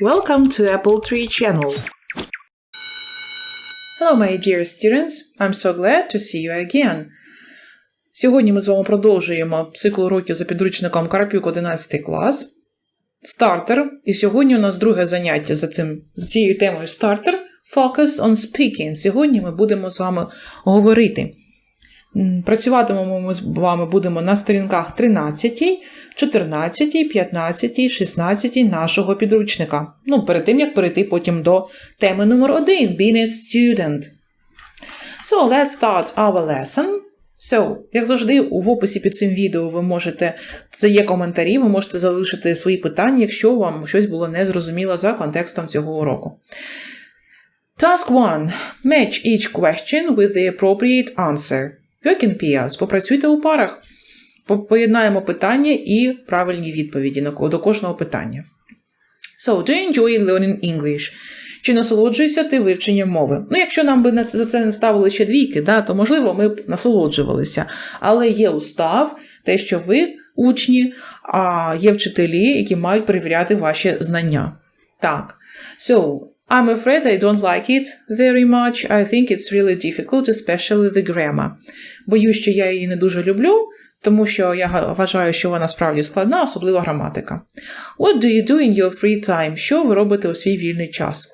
Welcome to Apple Tree channel. Hello, my dear students. I'm so glad to see you again. Сьогодні ми з вами продовжуємо цикл уроків за підручником Карпюк 11 клас. Стартер. І сьогодні у нас друге заняття за, цим, за цією темою стартер. Focus on speaking. Сьогодні ми будемо з вами говорити. Працюватимемо ми з вами будемо на сторінках 13, 14, 15, 16 нашого підручника. Ну, перед тим, як перейти потім до теми номер 1 Being a student. So, let's start our lesson. So, як завжди, в описі під цим відео ви можете, це є коментарі, ви можете залишити свої питання, якщо вам щось було незрозуміло за контекстом цього уроку. Task 1. Match each question with the appropriate answer. In. Попрацюйте у парах. Поєднаємо питання і правильні відповіді до кожного питання. So, do you enjoy learning English? Чи насолоджуєшся ти вивченням мови? Ну, якщо нам би за це не ставили ще двійки, да, то можливо ми б насолоджувалися. Але є устав, те, що ви учні, а є вчителі, які мають перевіряти ваші знання. Так. So, I'm afraid I don't like it very much. I think it's really difficult, especially the grammar. Боюсь, що я її не дуже люблю, тому що я вважаю, що вона справді складна, особливо граматика. What do you do in your free time? Що ви робите у свій вільний час?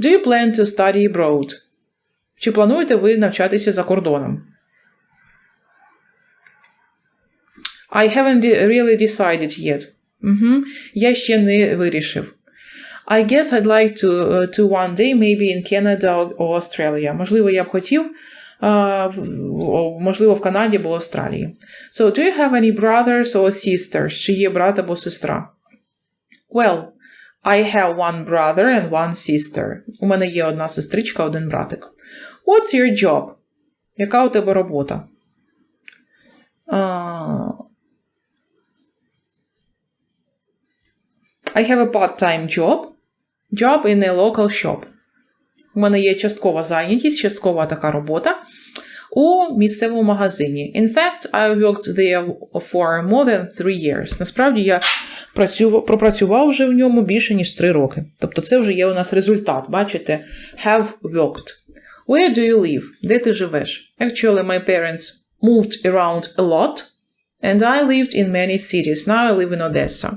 Do you plan to study abroad? Чи плануєте ви навчатися за кордоном? I haven't really decided yet. Угу. Я ще не вирішив. I guess I'd like to, uh, to one day maybe in Canada or or Australia. Можливо, я б хотів, uh, в- о, можливо, в Канаді або Австралії. So, do you have any brothers or sisters? Чи є брат або сестра? Well, I have one brother and one sister. У мене є одна сестричка, один братик. What's your job? Яка у тебе робота? Uh, I have a part-time job. Job in a local shop. У мене є часткова зайнятість, часткова така робота у місцевому магазині. In fact, I worked there for more than three years. Насправді я працював, пропрацював вже в ньому більше, ніж три роки. Тобто це вже є у нас результат. Бачите? Have worked. Where do you live? Де ти живеш? Actually, my parents moved around a lot, and I lived in many cities. Now I live in Odessa.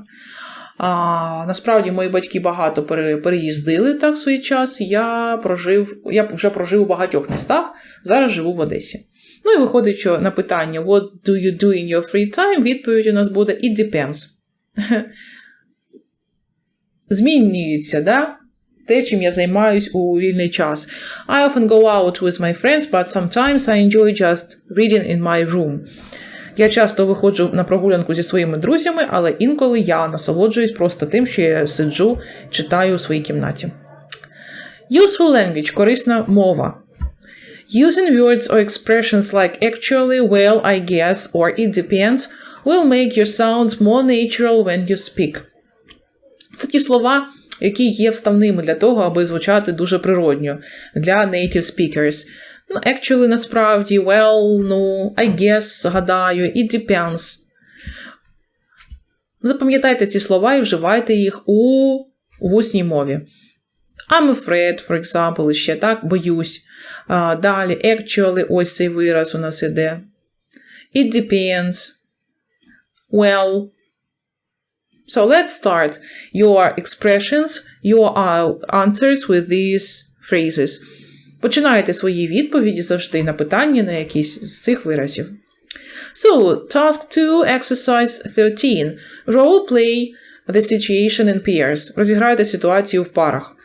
А, насправді мої батьки багато переїздили так в свій час. Я прожив, я вже прожив у багатьох містах, зараз живу в Одесі. Ну і виходить, що на питання What do you do in your free time? Відповідь у нас буде It depends. Змінюється, да? Те, чим я займаюсь у вільний час. I often go out with my friends, but sometimes I enjoy just reading in my room. Я часто виходжу на прогулянку зі своїми друзями, але інколи я насолоджуюсь просто тим, що я сиджу, читаю у своїй кімнаті. Useful language корисна мова. Using words or expressions like actually, well, I guess, or it depends will make your sounds more natural when you speak. Це ті слова, які є вставними для того, аби звучати дуже природньо для native speakers. Ну, actually, насправді, well, ну, I guess, гадаю, it depends. Запам'ятайте ці слова і вживайте їх у усній мові. I'm afraid, for example, і ще так, боюсь. А, далі, actually, ось цей вираз у нас іде. It depends. Well. So let's start your expressions, your uh, answers with these phrases. Починайте свої відповіді завжди на питання на якісь з цих виразів. So, task 2, exercise 13. Role play the situation in pairs. Розіграйте ситуацію в парах.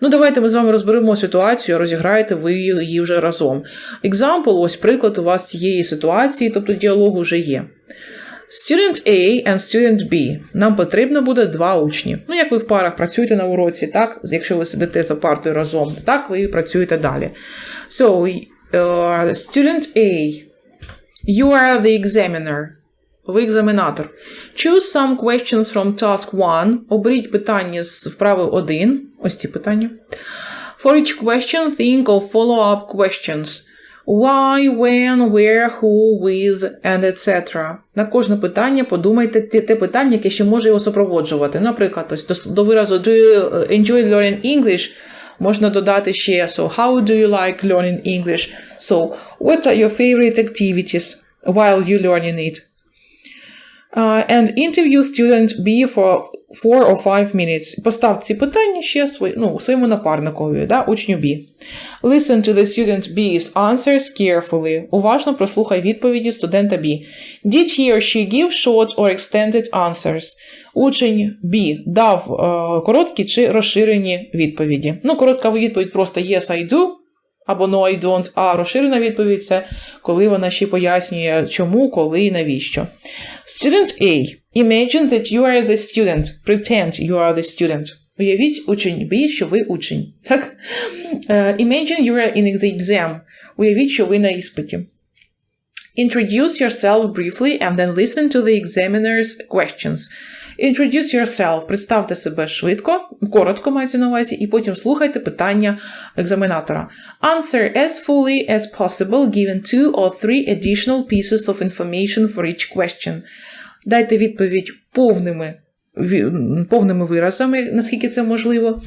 Ну, давайте ми з вами розберемо ситуацію, розіграєте ви її вже разом. Example, ось приклад у вас цієї ситуації, тобто діалогу вже є. Student A and Student B. Нам потрібно буде два учні. Ну, як ви в парах працюєте на уроці, так? Якщо ви сидите за партою разом, так ви працюєте далі. So, uh, Student A. You are the examiner. Ви екзаменатор. Choose some questions from task 1. Оберіть питання з вправи 1. Ось ці питання. For each question, think of follow-up questions. Why, when, where, who, with, and etc. На кожне питання подумайте те, питання, яке ще може його супроводжувати. Наприклад, ось до, до виразу do you enjoy learning English можна додати ще so how do you like learning English? So what are your favorite activities while you learning it? Uh, and interview student B for four or five minutes. Постав ці питання ще свої, ну, своєму напарникові, да, учню B. Listen to the student B's answers carefully. Уважно прослухай відповіді студента B. Did he or she give short or extended answers? Учень B дав е, короткі чи розширені відповіді. Ну, коротка відповідь просто yes, I do. Або no, I don't, а розширена відповідь це коли вона ще пояснює, чому, коли і навіщо. Student A. Imagine that you are the student. Pretend you are the student. Уявіть учень B, що ви учень. Так? Uh, imagine you are in the exam. Уявіть, що ви на іспиті. Introduce yourself briefly and then listen to the examiner's questions. Introduce yourself. Представте себе швидко, коротко мається на увазі, і потім слухайте питання екзаменатора. Answer as fully as possible, given two or three additional pieces of information for each question. Дайте відповідь повними повними виразами, наскільки це можливо,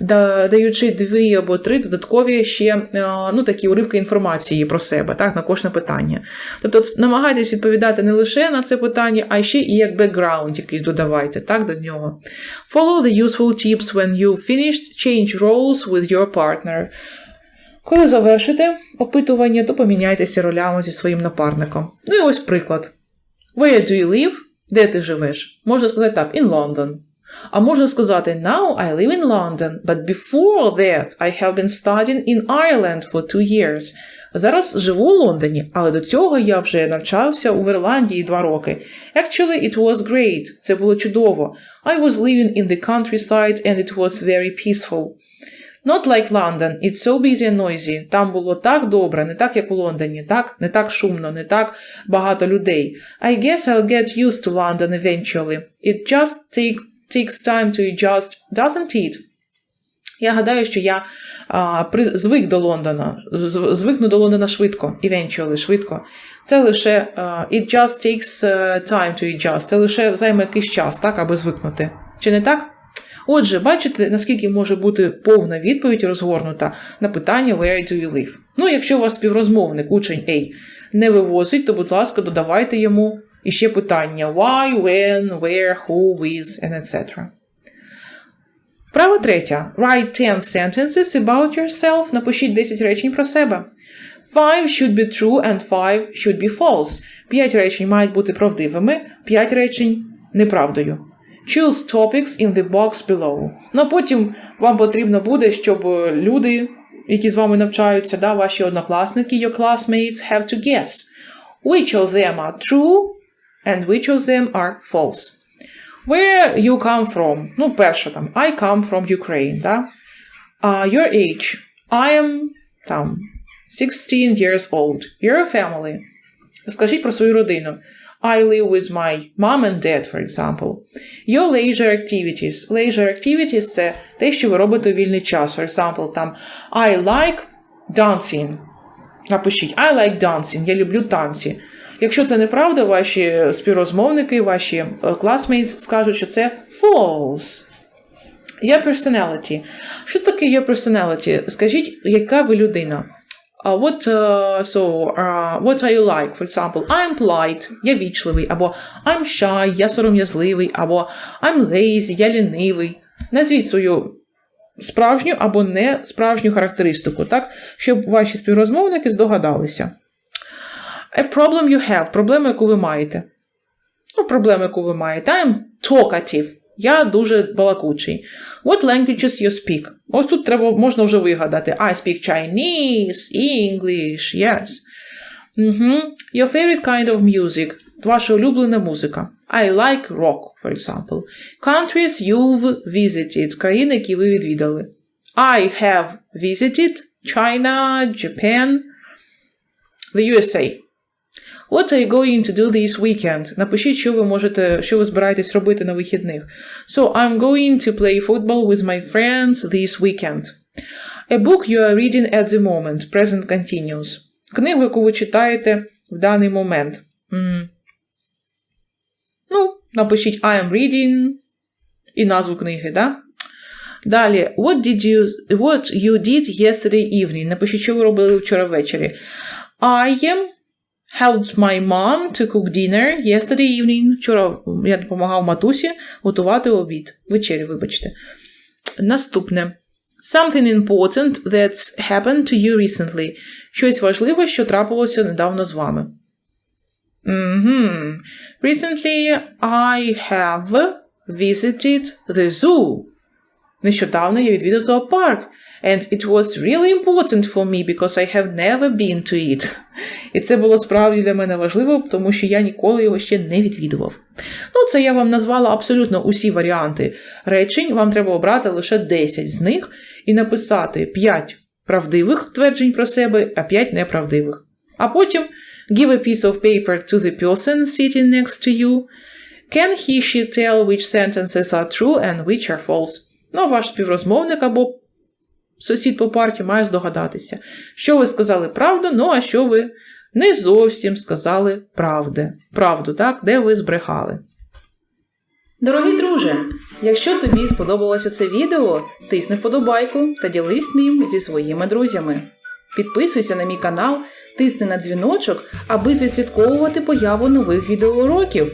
даючи дві або три додаткові ще е, ну, такі уривки інформації про себе, так, на кожне питання. Тобто намагайтесь відповідати не лише на це питання, а ще і як бекграунд якийсь додавайте так, до нього. Follow the useful tips when you finished, change roles with your partner. Коли завершите опитування, то поміняйтеся ролями зі своїм напарником. Ну і ось приклад. Where do you live? Де ти живеш? Можна сказати так, in London. А можна сказати Now I live in London, but before that I have been studying in Ireland for two years. Зараз живу у Лондоні, але до цього я вже навчався у Ірландії два роки. Actually, it was great. Це було чудово. I was living in the countryside and it was very peaceful. Not like London, it's so busy and noisy. Там було так добре, не так, як у Лондоні, так? Не так шумно, не так багато людей. I guess I'll get used to London eventually. It just take, takes time to adjust, doesn't it? Я гадаю, що я а, при, звик до Лондона, з- звикну до Лондона швидко, eventually, швидко. Це лише а, it just takes uh, time to adjust. Це лише займе якийсь час, так, аби звикнути. Чи не так? Отже, бачите, наскільки може бути повна відповідь розгорнута на питання Where do you live? Ну, якщо у вас співрозмовник, учень A, не вивозить, то, будь ласка, додавайте йому іще питання Why, when, where, who, with, and etc. Вправа третя. Write 10 sentences about yourself. Напишіть 10 речень про себе. Five should be true and five should be false. П'ять речень мають бути правдивими, п'ять речень неправдою. Choose topics in the box below. Ну а потім вам потрібно буде, щоб е, люди, які з вами навчаються, да, ваші однокласники, your classmates, have to guess which of them are true and which of them are false. Where you come from? Ну, перше там. I come from Ukraine, да? Uh, your age. I am там 16 years old. Your family. Скажіть про свою родину. I live with my mom and dad, for example. Your leisure activities. Leisure activities – це те, що ви робите у вільний час. For example, там I like dancing. Напишіть I like dancing. Я люблю танці. Якщо це неправда, ваші співрозмовники, ваші е, скажуть, що це false. Your personality. Що таке your personality? Скажіть, яка ви людина? Uh, what, uh, so, uh, what are you like? For example, I'm polite, я вічливий, або I'm shy, я сором'язливий, або I'm lazy, я лінивий. Назвіть свою справжню або не справжню характеристику, так, щоб ваші співрозмовники здогадалися. A problem you have, проблема, яку ви маєте. Ну, проблема, яку ви маєте. I'm talkative. Я дуже балакучий. What languages you speak? Ось тут треба, можна вже вигадати. I speak Chinese, English, yes. Угу. Your favorite kind of music. Ваша улюблена музика. I like rock, for example. Countries you've visited. Країни, які ви відвідали. I have visited China, Japan, the USA. What are you going to do this weekend? Напишіть, що ви можете, що ви збираєтесь робити на вихідних. So, I'm going to play football with my friends this weekend. A book you are reading at the moment. Present continuous. книгу, яку ви читаєте в даний момент. М. Ну, напишіть I am reading і назву книги, да? Далі, what did you, what you did yesterday evening? Напишіть, що ви робили вчора ввечері. I helped my mom to cook dinner yesterday evening. Вчора я допомагав матусі готувати обід. Вечері, вибачте. Наступне. Something important that's happened to you recently. Щось важливе, що трапилося недавно з вами. Mm-hmm. Recently I have visited the zoo. Нещодавно я відвідав зоопарк. And it was really important for me because I have never been to it. І це було справді для мене важливо, тому що я ніколи його ще не відвідував. Ну, це я вам назвала абсолютно усі варіанти речень. Вам треба обрати лише 10 з них і написати 5 правдивих тверджень про себе, а 5 неправдивих. А потім give a piece of paper to the person sitting next to you. Can he she tell which sentences are true and which are false? Ну, ваш співрозмовник або сусід по парті має здогадатися, що ви сказали правду, ну а що ви не зовсім сказали правди. правду, так, де ви збрехали. Дорогі друже, якщо тобі сподобалося це відео, тисни вподобайку та ділись ним зі своїми друзями. Підписуйся на мій канал, тисни на дзвіночок, аби відслідковувати появу нових відеоуроків.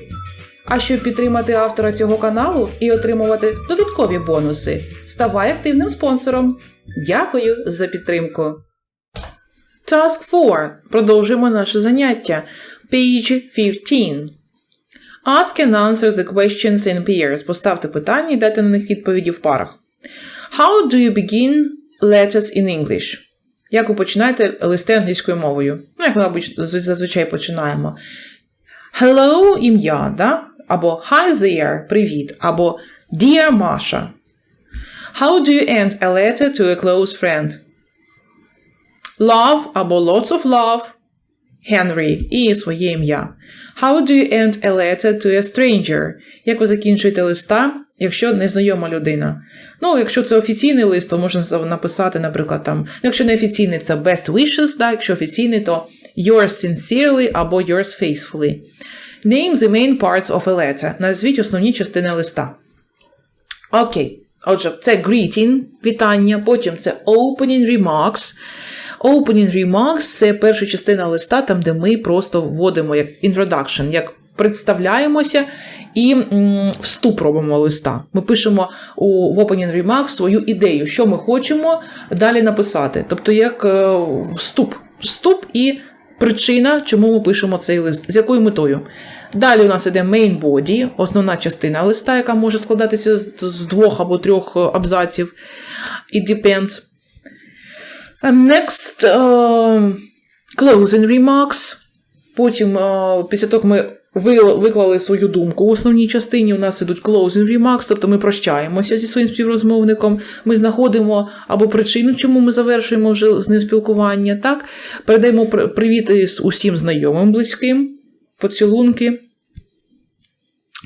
А щоб підтримати автора цього каналу і отримувати додаткові бонуси, ставай активним спонсором. Дякую за підтримку. Task 4. Продовжуємо наше заняття. Page 15. Ask and answer the questions in pairs. Поставте питання і дайте на них відповіді в парах. How do you begin letters in English? Як ви починаєте листи англійською мовою? Ну, як ми зазвичай починаємо. Hello, ім'я, да? Або Hi there, привіт, або Dear Masha. How do you end a letter to a close friend? Love або lots of love. Henry і своє ім'я. How do you end a letter to a stranger? Як ви закінчуєте листа, якщо незнайома людина? Ну, якщо це офіційний лист, то можна написати, наприклад, там, якщо не офіційний, це best wishes, да? якщо офіційний, то yours sincerely або yours faithfully. Name the main parts of a letter. Назвіть основні частини листа. Окей. Отже, це greeting, вітання, потім це opening remarks. Opening remarks це перша частина листа, там, де ми просто вводимо як introduction, як представляємося і вступ робимо листа. Ми пишемо у в opening remarks свою ідею, що ми хочемо далі написати. Тобто, як е, вступ. Вступ і причина, чому ми пишемо цей лист, з якою метою. Далі у нас іде main body, основна частина листа, яка може складатися з, двох або трьох е, абзаців. It depends. And Next, uh, closing remarks. Потім, uh, після того, ми виклали свою думку в основній частині, у нас ідуть closing remarks, тобто ми прощаємося зі своїм співрозмовником, ми знаходимо або причину, чому ми завершуємо вже з ним спілкування, так? Передаємо привіт з усім знайомим, близьким, поцілунки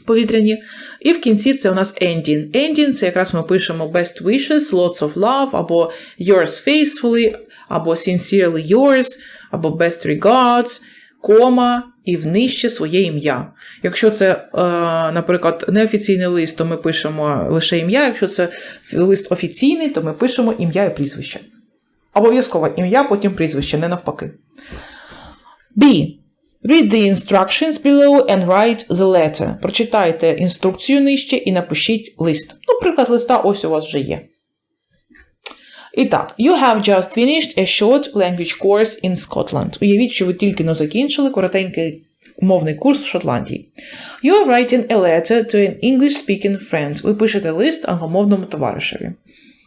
повітряні. І в кінці це у нас ending. Ending – це якраз ми пишемо best wishes, lots of love, або yours faithfully, або sincerely yours, або best regards, кома і внижче своє ім'я. Якщо це, е, наприклад, неофіційний лист, то ми пишемо лише ім'я. Якщо це лист офіційний, то ми пишемо ім'я і прізвище. Обов'язково ім'я, потім прізвище, не навпаки. B. Read the instructions below and write the letter. Прочитайте інструкцію нижче і напишіть лист. Ну, приклад листа ось у вас вже є. І так, you have just finished a short language course in Scotland. Уявіть, що ви тільки но закінчили коротенький мовний курс в Шотландії. You are writing a letter to an English-speaking friend. Ви пишете лист англомовному товаришеві.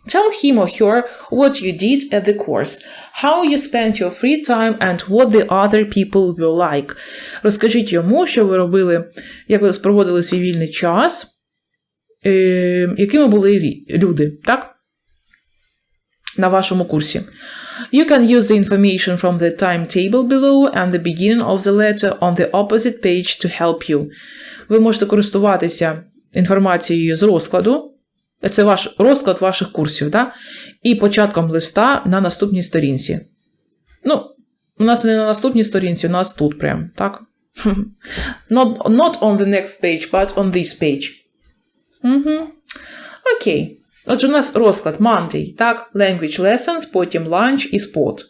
Tell him or her what you did at the course, how you spent your free time and what the other people were like. Розкажіть йому, що ви робили, як ви проводили свій вільний час, е, якими були люди, так? На вашому курсі. You can use the information from the timetable below and the beginning of the letter on the opposite page to help you. Ви можете користуватися інформацією з розкладу. Це ваш розклад ваших курсів, да? і початком листа на наступній сторінці. Ну, У нас не на наступній сторінці, у нас тут прям, так? Not, not on the next page, but on this page. Угу. Окей. Отже, у нас розклад Monday, так, language lessons, потім lunch і sport.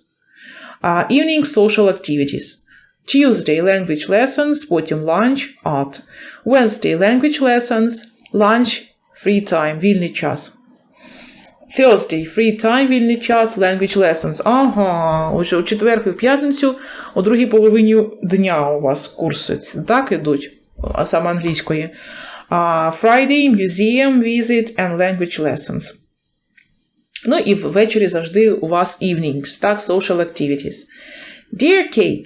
Uh, evening social activities. Tuesday language lessons, потім lunch, art. Wednesday language lessons, lunch, free time, вільний час. Thursday free time, вільний час, language lessons. Ага, уже у четвер і в п'ятницю, у другій половині дня у вас курси так ідуть, а саме англійської. Uh, Friday, museum, visit and language lessons. Ну і ввечері завжди у вас evenings, так, social activities. Dear Kate,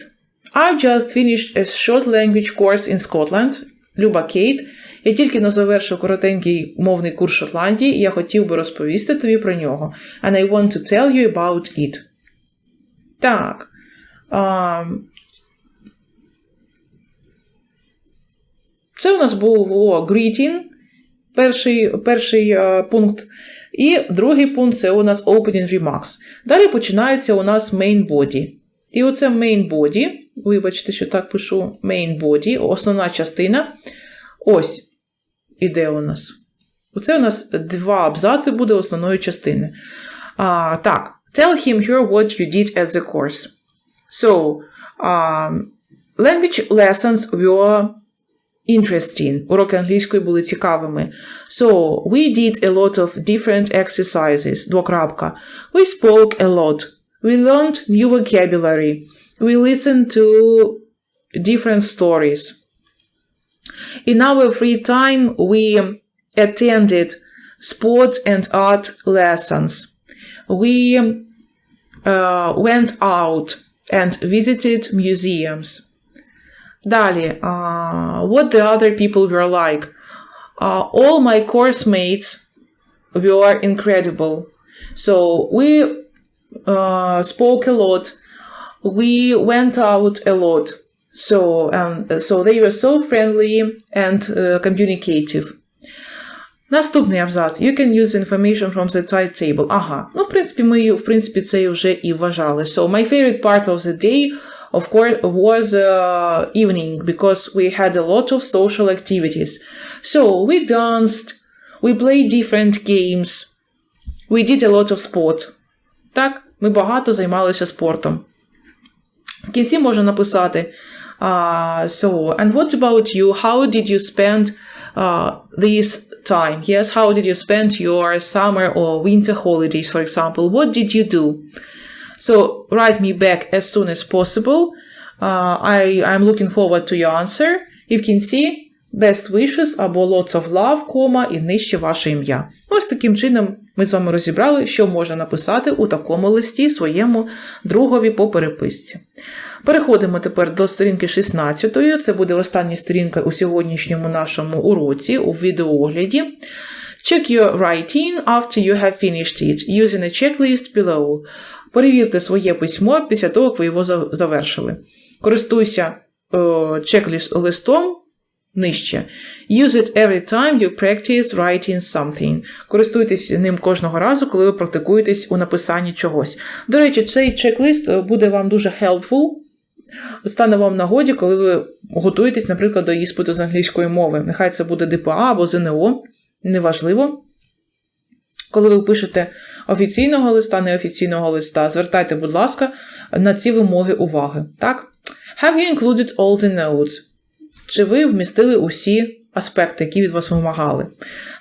I just finished a short language course in Scotland. Люба Кейт, я тільки но завершив коротенький мовний курс Шотландії, і я хотів би розповісти тобі про нього. And I want to tell you about it. Так. А, це у нас було greeting, перший, перший а, пункт. І другий пункт це у нас opening remarks. Далі починається у нас main body. І оце main body, вибачте, що так пишу main body, основна частина. Ось іде у нас. Оце у нас два абзаци буде основної частини. А, Так, tell him here what you did at the course. So, um, language lessons were interesting. Уроки англійської були цікавими. So, we did a lot of different exercises. Двокрапка. We spoke a lot. We learned new vocabulary. We listened to different stories. In our free time, we attended sport and art lessons. We uh, went out and visited museums. Далі, uh, what the other people were like. Uh, all my course mates were incredible. So we uh, spoke a lot. We went out a lot. So, um, so they were so friendly and uh, communicative. Наступний абзац. You can use information from the timetable. Ага. Ну, в принципі, ми, в принципі, це вже і вважали. So, my favorite part of the day, of course, was uh, evening, because we had a lot of social activities. So, we danced, we played different games, we did a lot of sport. Так, ми багато займалися спортом. В кінці можна написати uh, so, and what about you? How did you spend uh, this time? Yes, how did you spend your summer or winter holidays, for example? What did you do? So, write me back as soon as possible. Uh, I, I'm looking forward to your answer. І в кінці best wishes або lots of love, кома, і нижче ваше ім'я. Ось таким чином ми з вами розібрали, що можна написати у такому листі своєму другові по переписці. Переходимо тепер до сторінки 16. Це буде остання сторінка у сьогоднішньому нашому уроці у відеоогляді. Check your writing after you have finished it, using a checklist below. Перевірте своє письмо після того, як ви його завершили. Користуйся е, чек-листом нижче. Use it every time you practice writing something. Користуйтесь ним кожного разу, коли ви практикуєтесь у написанні чогось. До речі, цей чек-лист буде вам дуже helpful. Стане вам нагоді, коли ви готуєтесь, наприклад, до іспиту з англійської мови. Нехай це буде ДПА або ЗНО, неважливо. Коли ви пишете офіційного листа, неофіційного листа, звертайте, будь ласка, на ці вимоги уваги. Так? Have you included all the notes? Чи ви вмістили усі аспекти, які від вас вимагали?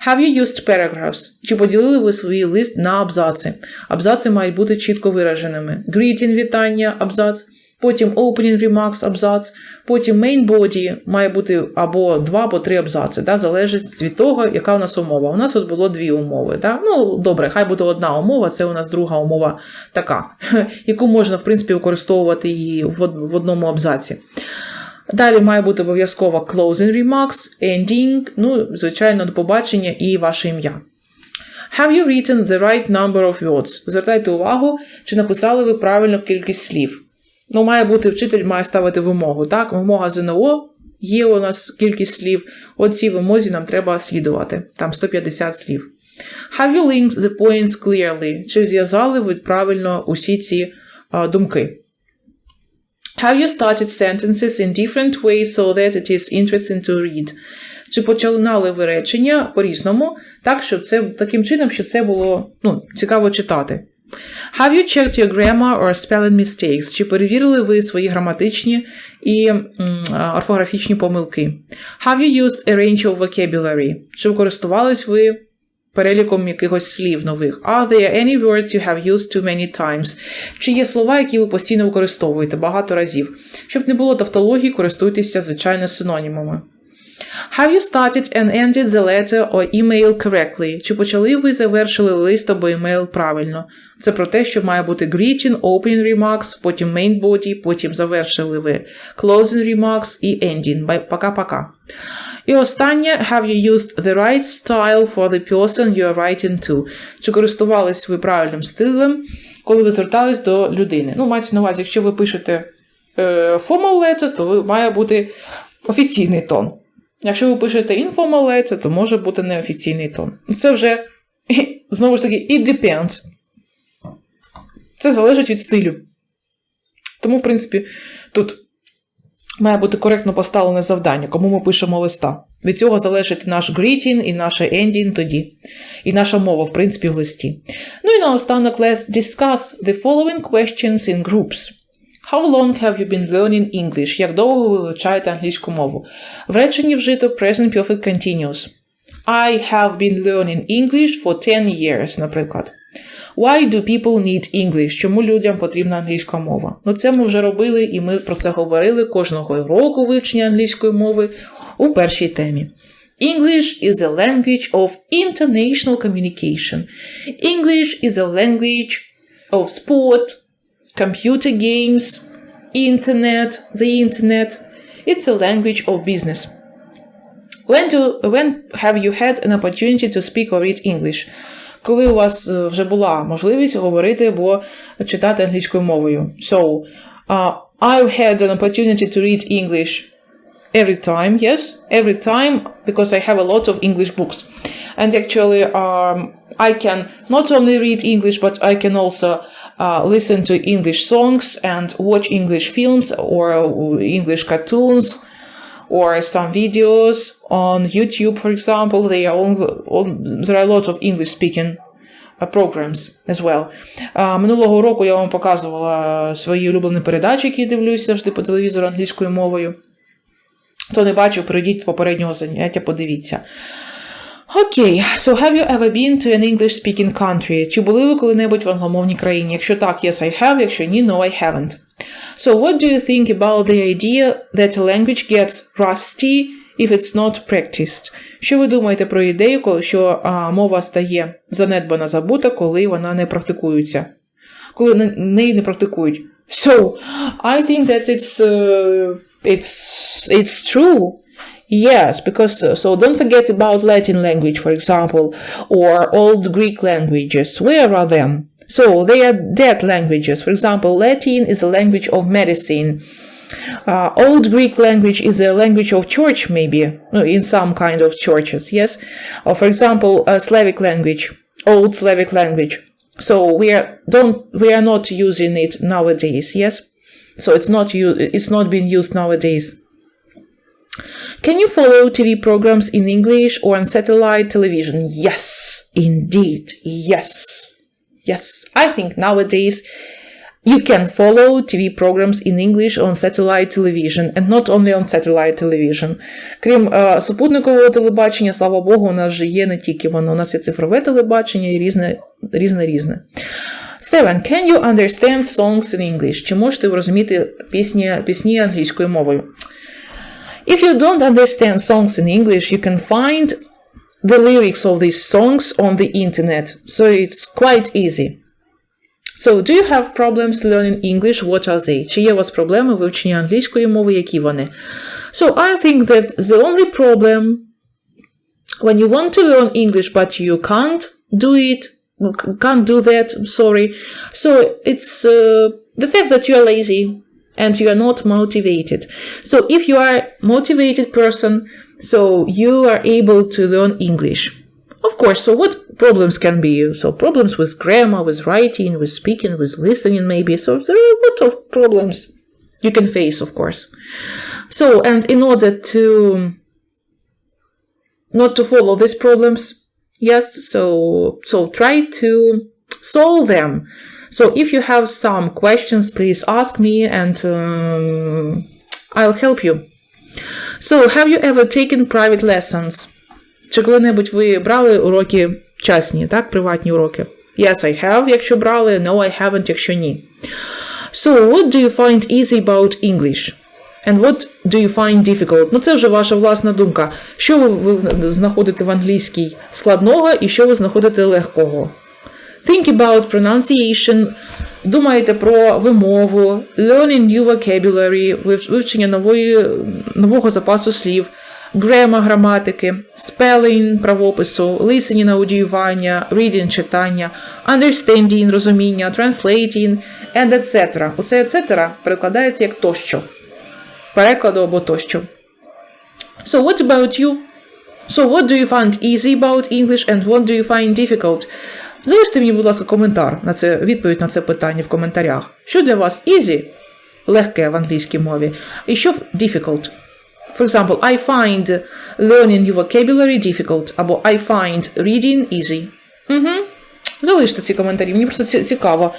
Have you used paragraphs? Чи поділили ви свій лист на абзаци? Абзаци мають бути чітко вираженими. Greeting, вітання, абзац. Потім opening remarks абзац, потім main body має бути або два, або три абзаци, да, залежить від того, яка у нас умова. У нас от було дві умови. Да? Ну, добре, хай буде одна умова, це у нас друга умова така, яку можна, в принципі, використовувати і в одному абзаці. Далі має бути обов'язково closing remarks, ending, ну, звичайно, до побачення і ваше ім'я. Have you written the right number of words? Звертайте увагу, чи написали ви правильну кількість слів. Ну, має бути вчитель, має ставити вимогу. Так, вимога ЗНО є у нас кількість слів. От вимозі нам треба слідувати. Там 150 слів. Have you linked the points clearly? Чи зв'язали ви правильно усі ці а, думки? Have you started sentences in different ways so that it is interesting to read? Чи починали ви речення по-різному, так, щоб це таким чином, щоб це було ну, цікаво читати? Have you checked your grammar or spelling mistakes? Чи перевірили ви свої граматичні і орфографічні помилки? Have you used a range of vocabulary? Чи користувались ви переліком якихось слів нових? Are there any words you have used too many times? Чи є слова, які ви постійно використовуєте багато разів? Щоб не було тавтології, користуйтеся звичайно синонімами. Have you started and ended the letter or email correctly? Чи почали ви завершили лист або емейл правильно? Це про те, що має бути greeting, opening remarks, потім main body, потім завершили ви closing remarks і ending. Пока-пока. І останнє, have you used the right style for the person you are writing to? Чи користувались ви правильним стилем, коли ви звертались до людини? Ну, мається на увазі, якщо ви пишете е, formal letter, то ви- має бути офіційний тон. Якщо ви пишете letter, то може бути неофіційний тон. Це вже, знову ж таки, it depends. Це залежить від стилю. Тому, в принципі, тут має бути коректно поставлене завдання, кому ми пишемо листа. Від цього залежить наш greeting і наше ending тоді, і наша мова, в принципі, в листі. Ну і наостанок, let's discuss the following questions in groups. How long have you been learning English? Як довго ви вивчаєте англійську мову? В реченні вжито present perfect continuous. I have been learning English for 10 years, наприклад. Why do people need English? Чому людям потрібна англійська мова? Ну, це ми вже робили, і ми про це говорили кожного року вивчення англійської мови у першій темі. English is a language of international communication. English is a language of sport, computer games, internet, the internet. It's a language of business. When, do, when have you had an opportunity to speak or read English? Коли у вас е, вже була можливість говорити або читати англійською мовою. So, uh, I've had an opportunity to read English every time, yes, every time, because I have a lot of English books. And actually, um, I can not only read English, but I can also uh, listen to English songs and watch English films or English cartoons or some videos on YouTube, for example. They are all, all, there are a lot of English speaking uh, programs as well. Минулого року я вам показувала свої улюблені передачі, які дивлюся завжди по телевізору англійською мовою. Хто не бачив, перейдіть попереднього заняття, подивіться. Окей, so have you ever been to an English-speaking country? Чи були ви коли-небудь в англомовній країні? Якщо так, yes, I have, якщо ні, no, I haven't. So what do you think about the idea that a language gets rusty if it's not practiced? Що ви думаєте про ідею, що а, мова стає занедбана забута, коли вона не практикується? Коли не- неї не практикують? So, I think that it's, uh, it's, it's true. Yes, because uh, so don't forget about Latin language, for example, or old Greek languages. Where are them? So they are dead languages. For example, Latin is a language of medicine. Uh, old Greek language is a language of church, maybe in some kind of churches. Yes, or for example, uh, Slavic language, old Slavic language. So we are don't we are not using it nowadays. Yes, so it's not u- it's not being used nowadays. Can you follow TV programs in English or on satellite television? Yes, indeed. Yes. Yes. I think nowadays you can follow TV programs in English on satellite television and not only on satellite television. Крім е, супутникового телебачення, слава Богу, у нас же є не тільки воно, у нас є цифрове телебачення і різне різне різне. Seven. Can you understand songs in English? Чи можете ви розуміти пісні, пісні англійською мовою? If you don't understand songs in English, you can find the lyrics of these songs on the internet. So it's quite easy. So, do you have problems learning English? What are they? Чи є у вас проблеми вивчення англійської мови? Які вони? So, I think that the only problem when you want to learn English but you can't do it, can't do that, sorry. So, it's uh, the fact that you are lazy and you are not motivated. So, if you are a motivated person, so you are able to learn English. Of course, so what problems can be? So problems with grammar, with writing, with speaking, with listening maybe. So there are a lot of problems you can face, of course. So, and in order to not to follow these problems, yes, so so try to solve them. So if you have some questions, please ask me and um, I'll help you. So, have you ever taken private lessons? Чи коли-небудь ви брали уроки частні, так, приватні уроки? Yes, I have, якщо брали, no, I haven't, якщо ні. So, what do you find easy about English? And what do you find difficult? Ну, це вже ваша власна думка. Що ви, знаходите в англійській складного і що ви знаходите легкого? Think about pronunciation. Думайте про вимову, learning new vocabulary, вивчення нової, нового запасу слів, grammar граматики, spelling правопису, listening аудіювання, reading читання, understanding розуміння, translating, and etc. Оце etc. перекладається як тощо. Перекладу або тощо. So what about you? So what do you find easy about English and what do you find difficult? Залиште мені, будь ласка, коментар на це, відповідь на це питання в коментарях. Що для вас easy? Легке в англійській мові. І що difficult? For example, I find learning new vocabulary difficult, або I find reading easy. Угу. Залиште ці коментарі. Мені просто цікаво,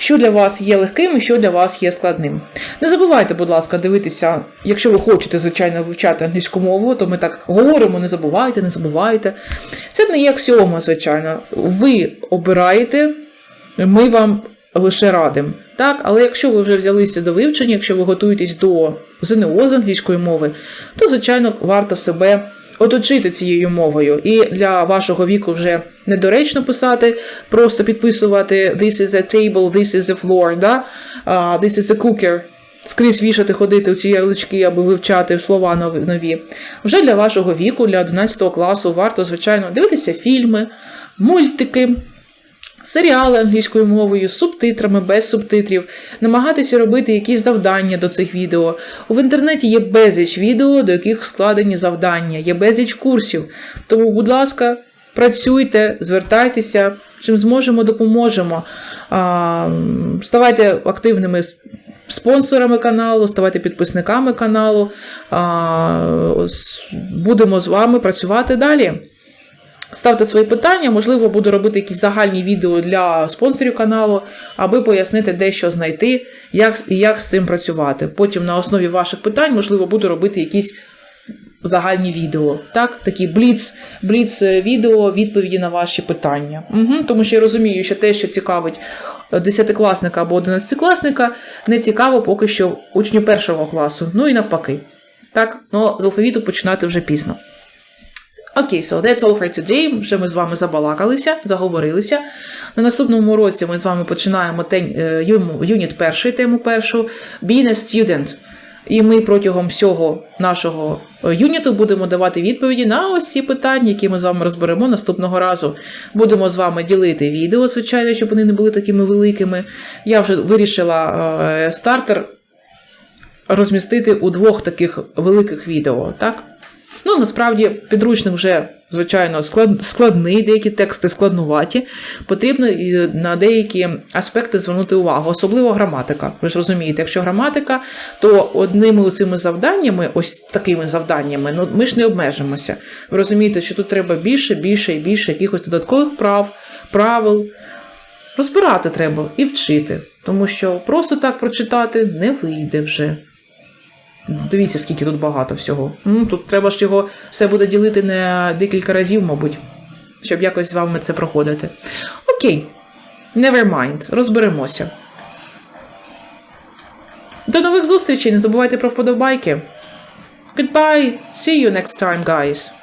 що для вас є легким і що для вас є складним. Не забувайте, будь ласка, дивитися, якщо ви хочете, звичайно, вивчати англійську мову, то ми так говоримо, не забувайте, не забувайте. Це не є аксіома, звичайно. Ви обираєте, ми вам лише радимо. Так, але якщо ви вже взялися до вивчення, якщо ви готуєтесь до ЗНО з англійської мови, то звичайно варто себе оточити цією мовою. І для вашого віку вже недоречно писати, просто підписувати This is a table, this is a floor, да? Uh, this is a cooker. Скрізь вішати, ходити у ці ярлички, аби вивчати слова нові-. Вже для вашого віку, для 11 класу, варто, звичайно, дивитися фільми, мультики, серіали англійською мовою, з субтитрами, без субтитрів, намагатися робити якісь завдання до цих відео. В інтернеті є безліч відео, до яких складені завдання, є безліч курсів. Тому, будь ласка, працюйте, звертайтеся, чим зможемо, допоможемо. А, ставайте активними спонсорами каналу, ставайте підписниками каналу. А, будемо з вами працювати далі. Ставте свої питання, можливо, буду робити якісь загальні відео для спонсорів каналу, аби пояснити, де що знайти, як, і як з цим працювати. Потім на основі ваших питань, можливо, буду робити якісь загальні відео. Так, такі бліц, бліц е, відео, відповіді на ваші питання. Угу, тому що я розумію, що те, що цікавить е, десятикласника або одинадцятикласника, не цікаво поки що учню першого класу. Ну і навпаки. Так, ну з алфавіту починати вже пізно. Окей, so that's all for today. Вже ми з вами забалакалися, заговорилися. На наступному уроці ми з вами починаємо е, юніт перший, тему першу Being a student. І ми протягом всього нашого е, юніту будемо давати відповіді на ось ці питання, які ми з вами розберемо наступного разу. Будемо з вами ділити відео, звичайно, щоб вони не були такими великими. Я вже вирішила е, стартер розмістити у двох таких великих відео, так? Ну, насправді, підручник вже, звичайно, склад- складний, деякі тексти складнуваті. Потрібно на деякі аспекти звернути увагу, особливо граматика. Ви ж розумієте, якщо граматика, то одними цими завданнями, ось такими завданнями, ну ми ж не обмежимося. Ви розумієте, що тут треба більше, більше і більше якихось додаткових прав, правил. Розбирати треба і вчити, тому що просто так прочитати не вийде вже. Дивіться, скільки тут багато всього. Ну, тут треба ж його все буде ділити не декілька разів, мабуть, щоб якось з вами це проходити. Окей, never mind, розберемося. До нових зустрічей! Не забувайте про вподобайки. Goodbye! See you next time, guys!